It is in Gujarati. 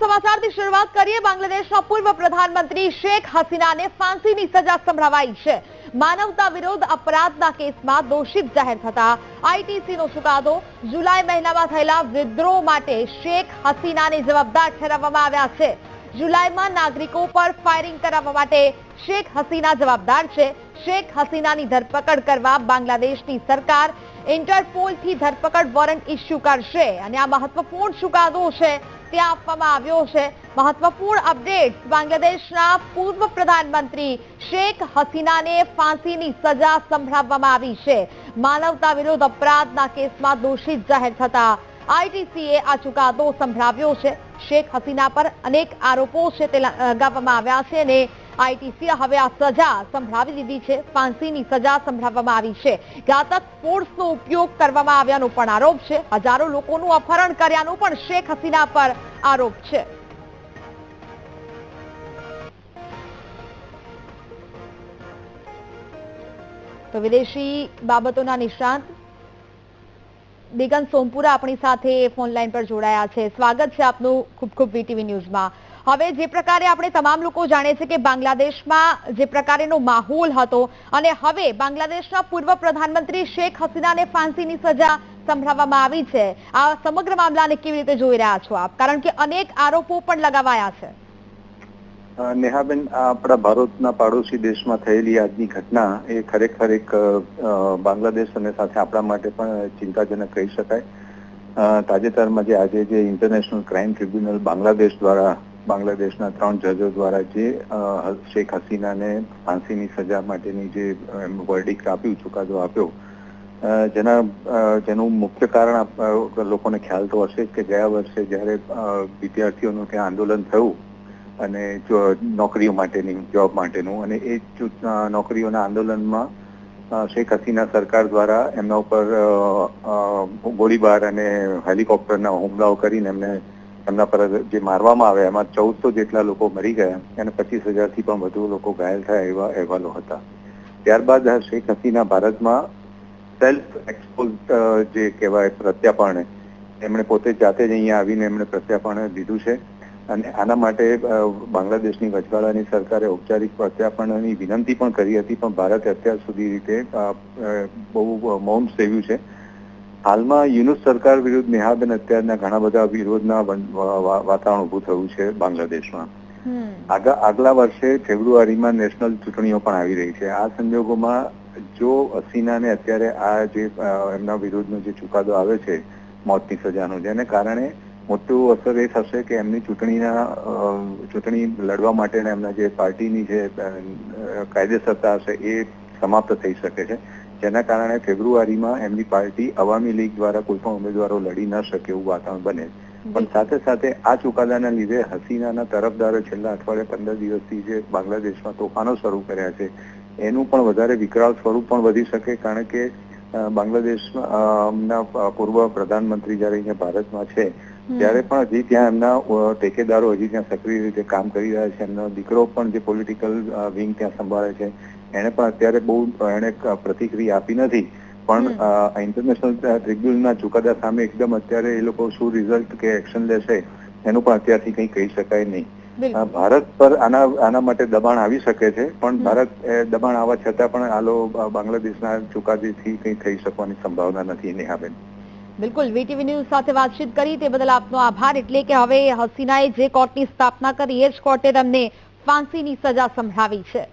સમાચારથી શરૂઆત કરીએ. બાંગ્લાદેશના પૂર્વ પ્રધાનમંત્રી શેખ હસીનાને ફાંસીની સજા સંભળાવાઈ છે. માનવતા વિરોધ અપરાધના કેસમાં દોષિત જાહેર થતા આઈટીસીનો ચુકાદો જુલાઈ મહિનામાં થયેલા વિદ્રોહ માટે શેખ હસીનાને જવાબદાર ઠેરવવામાં આવ્યા છે. જુલાઈમાં નાગરિકો પર ફાયરિંગ કરાવવા માટે શેખ હસીના જવાબદાર છે. શેખ હસીનાની ધરપકડ કરવા બાંગ્લાદેશની સરકાર ઇન્ટરપોલથી ધરપકડ વોરંટ ઇસ્યુ કરશે. અને આ મહત્વપૂર્ણ ચુકાદો છે તે આપવામાં આવ્યો છે. મહત્વપૂર્ણ અપડેટ બાંગ્લાદેશના પૂર્વ પ્રધાનમંત્રી શેખ હસીનાને ફાંસીની સજા સંભળાવવામાં આવી છે. માનવતા વિરોધ અપરાધના કેસમાં દોષિત જાહેર થતા આઈટીસીએ આ ચુકાદો સંભળાવ્યો છે. શેખ હસીના પર અનેક આરોપો છે તે લગાવવામાં આવ્યા છે અને આઈટીસીએ હવે આ સજા સંભળાવી દીધી છે. ફાંસીની સજા સંભળાવવામાં આવી છે. ઘાતક ફોર્સનો ઉપયોગ કરવામાં આવ્યાનો પણ આરોપ છે. હજારો લોકોનું અપહરણ કર્યાનો પણ શેખ હસીના પર આરોપ છે. તો વિદેશી બાબતોના નિષ્ણાંત દિગંત સોમપુરા આપણી સાથે ફોન લાઈન પર જોડાયા છે. સ્વાગત છે આપનું ખૂબ ખૂબ વીટીવી ન્યૂઝમાં. હવે જે પ્રકારે આપણે તમામ લોકો જાણે છે કે બાંગ્લાદેશમાં જે પ્રકારેનો માહોલ હતો અને હવે બાંગ્લાદેશના પૂર્વ પ્રધાનમંત્રી શેખ હસીનાને ફાંસીની સજા સંભળાવવામાં આવી છે. આ સમગ્ર મામલાને કેવી રીતે જોઈ રહ્યા છો આપ? કારણ કે અનેક આરોપો પણ લગાવાયા છે. નેહાબેન આપણા ભારતના પાડોશી દેશમાં થયેલી આજની ઘટના એ ખરેખર એક બાંગ્લાદેશ અને સાથે આપણા માટે પણ ચિંતાજનક કહી શકાય. તાજેતરમાં જે આજે જે ઇન્ટરનેશનલ ક્રાઇમ ટ્રિબ્યુનલ બાંગ્લાદેશ દ્વારા બાંગ્લાદેશના ત્રણ જજો દ્વારા જે શેખ હસીનાને ફાંસીની સજા માટેની જે વર્ડિક આપ્યું, ચુકાદો આપ્યો જેના જેનું મુખ્ય કારણ લોકોને ખ્યાલ તો હશે કે ગયા વર્ષે જ્યારે વિદ્યાર્થીઓનું ત્યાં આંદોલન થયું અને નોકરીઓ માટેની જોબ માટેનું અને એ નોકરીઓના આંદોલનમાં શેખ હસીના સરકાર દ્વારા એમના ઉપર ગોળીબાર અને હેલિકોપ્ટરના હુમલાઓ કરીને એમને એમના પર જે મારવામાં આવ્યા એમાં ચૌદસો જેટલા લોકો મરી ગયા અને પચીસ હજારથી પણ વધુ લોકો ઘાયલ થયા એવા અહેવાલો હતા. ત્યારબાદ શેખ હસીના ભારતમાં સેલ્ફ એક્સપોઝ જે કહેવાય પ્રત્યાપર્ણ એમણે પોતે જાતે જ અહીંયા આવીને એમણે પ્રત્યાપર્ણ લીધું છે. અને આના માટે બાંગ્લાદેશની વચગાળાની સરકારે ઔપચારિક પ્રત્યાપણની વિનંતી પણ કરી હતી, પણ ભારતે અત્યાર સુધી રીતે બહુ મૌન સેવ્યું છે. હાલમાં યુનુસ સરકાર વિરુદ્ધ નેહાબેન અત્યારના ઘણા બધા વિરોધના વાતાવરણ ઉભું થયું છે બાંગ્લાદેશમાં. આગલા વર્ષે ફેબ્રુઆરીમાં નેશનલ ચૂંટણીઓ પણ આવી રહી છે. આ સંજોગોમાં જો હસીનાને અત્યારે આ જે એમના વિરુદ્ધનો જે ચુકાદો આવે છે મોતની સજાનો જેને કારણે મોટું અસર એ થશે કે એમની ચૂંટણીના ચૂંટણી લડવા માટેના એમના જે પાર્ટીની જે કાયદેસરતા હશે એ સમાપ્ત થઈ શકે છે. જેના કારણે ફેબ્રુઆરીમાં એમની પાર્ટી અવામી લીગ દ્વારા કોઈ પણ ઉમેદવારો લડી ન શકે એવું વાતાવરણ બને પણ સાથે સાથે આ ચુકાદાના લીધે હસીનાના તરફદારો છેલ્લા અઠવાડિયે પંદર દિવસથી જે બાંગ્લાદેશમાં તોફાનો શરૂ કર્યા છે એનું પણ વધારે વિકરાળ સ્વરૂપ પણ વધી શકે કારણ કે બાંગ્લાદેશના પૂર્વ પ્રધાનમંત્રી જયારે અહીંયા ભારતમાં છે ત્યારે પણ હજી ત્યાં એમના ટેકેદારો હજી ત્યાં સક્રિય રીતે કામ કરી રહ્યા છે. એમનો દીકરો પણ જે પોલિટિકલ વિંગ ત્યાં સંભાળે છે. એને પણ અત્યારે બહુ એને પ્રતિક્રિયા આપી નથી. પણ ઇન્ટરનેશનલ ટ્રિબ્યુનલના ચુકાદા સામે એકદમ અત્યારે એ લોકો શું રિઝલ્ટ કે એક્શન લેશે એનું પણ અત્યારથી કંઈ કહી શકાય નહીં. ભારત પર આના આના માટે દબાણ આવી શકે છે પણ ભારત દબાણ આવવા છતાં પણ આલો બાંગ્લાદેશના ચુકાદેથી કંઈ થઈ શકવાની સંભાવના નથી નેહાબેન. બિલકુલ. વીટીવી ન્યૂઝ સાથે વાતચીત કરી તે બદલ આપનો આભાર. એટલે કે હવે હસીનાએ જે કોર્ટની સ્થાપના કરી એ જ કોર્ટે તેમને ફાંસીની સજા સંભળાવી છે.